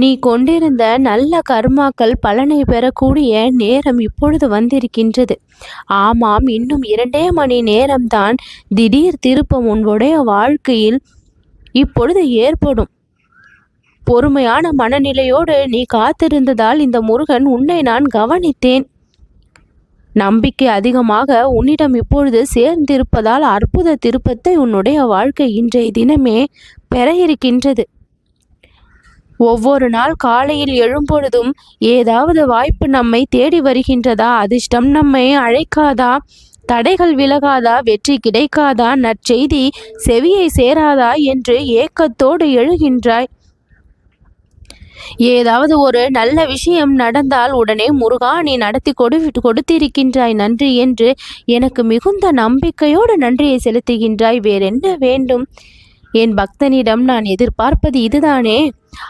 நீ கொண்டிருந்த நல்ல கர்மாக்கள் பலனை பெறக்கூடிய நேரம் இப்பொழுது வந்திருக்கின்றது. ஆமாம் இன்னும் இரண்டே மணி நேரம்தான். திடீர் திருப்பம் உன்னுடைய வாழ்க்கையில் இப்பொழுது ஏற்படும். பொறுமையான மனநிலையோடு நீ காத்திருந்ததால் இந்த முருகன் உன்னை நான் கவனித்தேன். நம்பிக்கை அதிகமாக உன்னிடம் இப்பொழுது சேர்ந்திருப்பதால் அற்புத திருப்பத்தை உன்னுடைய வாழ்க்கை இன்றைய தினமே பெற இருக்கின்றது. ஒவ்வொரு நாள் காலையில் எழும்பொழுதும் ஏதாவது வாய்ப்பு நம்மை தேடி வருகின்றதா? அதிர்ஷ்டம் நம்மை அழைக்காதா? தடைகள் விலகாதா? வெற்றி கிடைக்காதா? நற்செய்தி செவியை சேராதா? என்று ஏக்கத்தோடு எழுகின்றாய். ஏதாவது ஒரு நல்ல விஷயம் நடந்தால் உடனே முருகா நீ நடத்தி கொடு கொடுத்திருக்கின்றாய் நன்றி என்று எனக்கு மிகுந்த நம்பிக்கையோடு நன்றியை செலுத்துகின்றாய். வேறென்ன வேண்டும்? என் பக்தனிடம் நான் எதிர்பார்ப்பது இதுதானே?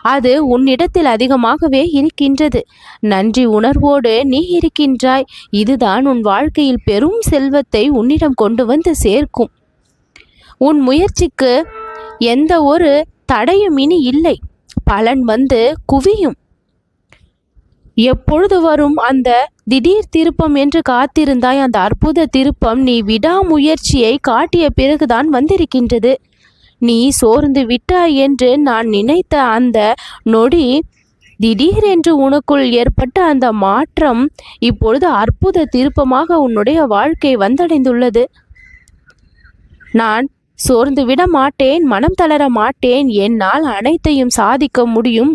அது உன்னிடத்தில் அதிகமாகவே இருக்கின்றது. நன்றி உணர்வோடு நீ இருக்கின்றாய். இதுதான் உன் வாழ்க்கையில் பெரும் செல்வத்தை உன்னிடம் கொண்டு வந்து சேர்க்கும். உன் முயற்சிக்கு எந்த ஒரு தடையும் இனி இல்லை. பலன் வந்து குவியும். எப்பொழுது வரும் அந்த திடீர் திருப்பம் என்று காத்திருந்தாய்? அந்த அற்புத திருப்பம் நீ விடாமுயற்சியை காட்டிய பிறகுதான் வந்திருக்கின்றது. நீ சோர்ந்து விட்டாய் என்று நான் நினைத்த அந்த நொடி திடீரென்று உனக்குள் ஏற்பட்ட அந்த மாற்றம் இப்பொழுது அற்புத திருப்பமாக உன்னுடைய வாழ்க்கை வந்தடைந்துள்ளது. நான் சோர்ந்து விட மாட்டேன் மனம் தளர மாட்டேன் என்னால் அனைத்தையும் சாதிக்க முடியும்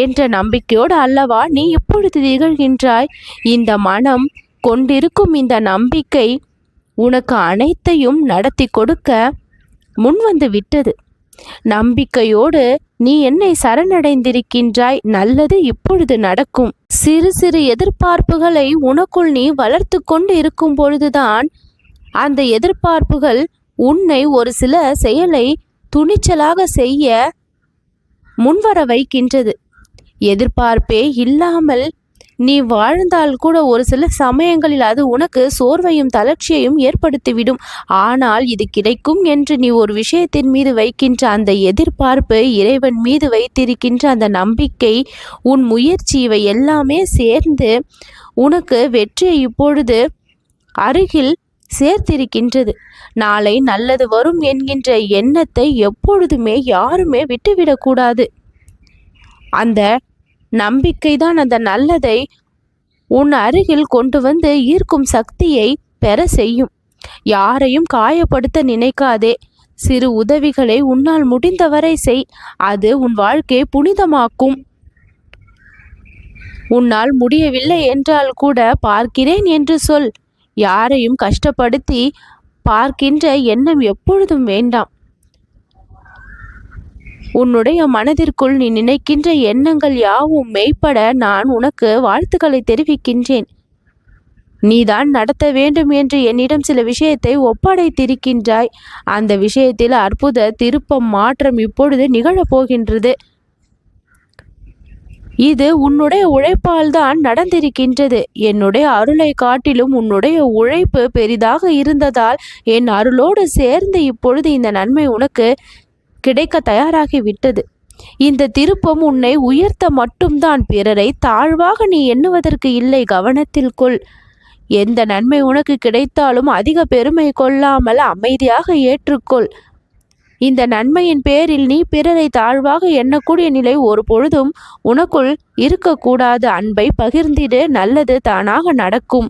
என்ற நம்பிக்கையோடு அல்லவா நீ இப்பொழுது திகழ்கின்றாய்? இந்த மனம் கொண்டிருக்கும் இந்த நம்பிக்கை உனக்கு அனைத்தையும் நடத்தி கொடுக்க முன்வந்து விட்டது. நம்பிக்கையோடு நீ என்னை சரணடைந்திருக்கின்றாய் நல்லது இப்பொழுது நடக்கும். சிறு சிறு எதிர்பார்ப்புகளை உனக்குள் நீ வளர்த்து கொண்டு இருக்கும் பொழுதுதான் அந்த எதிர்பார்ப்புகள் உன்னை ஒரு சில செயலை துணிச்சலாக செய்ய முன்வர வைக்கின்றது. எதிர்பார்ப்பே இல்லாமல் நீ வாழ்ந்தால் கூட ஒரு சில சமயங்களில் அது உனக்கு சோர்வையும் தளர்ச்சியையும் ஏற்படுத்திவிடும். ஆனால் இது கிடைக்கும் என்று நீ ஒரு விஷயத்தின் மீது வைக்கின்ற அந்த எதிர்பார்ப்பு இறைவன் மீது வைத்திருக்கின்ற அந்த நம்பிக்கை உன் முயற்சி இவை எல்லாமே சேர்ந்து உனக்கு வெற்றியை இப்பொழுது அருகில் சேர்த்திருக்கின்றது. நாளை நல்லது வரும் என்கின்ற எண்ணத்தை எப்பொழுதுமே யாருமே விட்டுவிடக்கூடாது. அந்த நம்பிக்கைதான் அந்த நல்லதை உன் அருகில் கொண்டு வந்து ஈர்க்கும் சக்தியை பெற செய்யும். யாரையும் காயப்படுத்த நினைக்காதே. சிறு உதவிகளை உன்னால் முடிந்தவரை செய். அது உன் வாழ்க்கையை புனிதமாக்கும். உன்னால் முடியவில்லை என்றால் கூட பார்க்கிறேன் என்று சொல். யாரையும் கஷ்டப்படுத்தி பார்க்கின்ற எண்ணம் எப்பொழுதும் வேண்டாம். உன்னுடைய மனதிற்குள் நீ நினைக்கின்ற எண்ணங்கள் யாவும் மெய்ப்பட நான் உனக்கு வாழ்த்துக்களை தெரிவிக்கின்றேன். நீதான் நடத்த வேண்டும் என்று என்னிடம் சில விஷயத்தை ஒப்படைத்திருக்கின்றாய். அந்த விஷயத்தில் அற்புத திருப்பம் மாற்றம் இப்பொழுது நிகழப்போகின்றது. இது உன்னுடைய உழைப்பால் தான் நடந்திருக்கின்றது. என்னுடைய அருளை காட்டிலும் உன்னுடைய உழைப்பு பெரிதாக இருந்ததால் என் அருளோடு சேர்ந்து இப்பொழுது இந்த நன்மை உனக்கு கிடைக்க தயாராகிவிட்டது இந்த திருப்பம் உன்னை உயர்த்த மட்டும்தான் பிறரை தாழ்வாக நீ எண்ணுவதற்கு இல்லை கவனத்தில் கொள். எந்த நன்மை உனக்கு கிடைத்தாலும் அதிக பெருமை கொள்ளாமல் அமைதியாக ஏற்றுக்கொள். இந்த நன்மையின் பேரில் நீ பிறரை தாழ்வாக எண்ணக்கூடிய நிலை ஒரு பொழுதும் உனக்குள் இருக்கக்கூடாது. அன்பை பகிர்ந்திடு நல்லது தானாக நடக்கும்.